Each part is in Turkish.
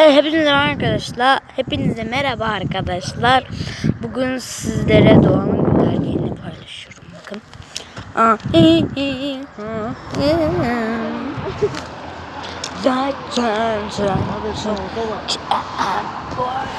Evet, hepinize arkadaşlar. Hepinize merhaba arkadaşlar. Bugün sizlere doğanın güzelliğini paylaşıyorum. Bakın.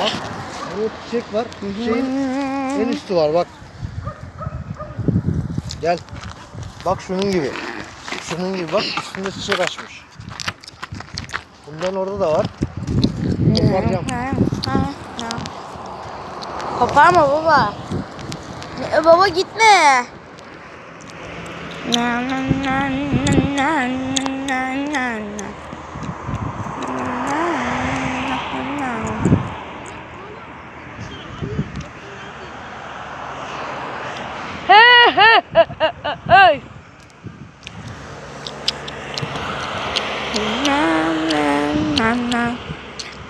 Bak burada çiçek var. Çiçeğin en üstü var bak. Gel. Bak şunun gibi. Şunun gibi bak üstünde çiçek açmış. Bundan orada da var. Koparacağım. Koparma baba. Ne- Baba gitme. Na, na, na,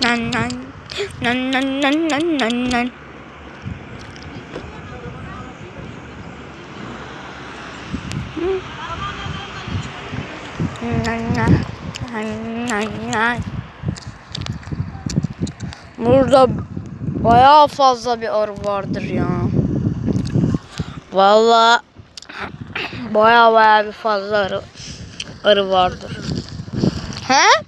Na, na, na, na, na, na, na, na. Na, na, na, na, na. Burada bayağı fazla bir arı vardır ya. Vallahi bayağı bayağı bir fazla arı, arı vardır. He?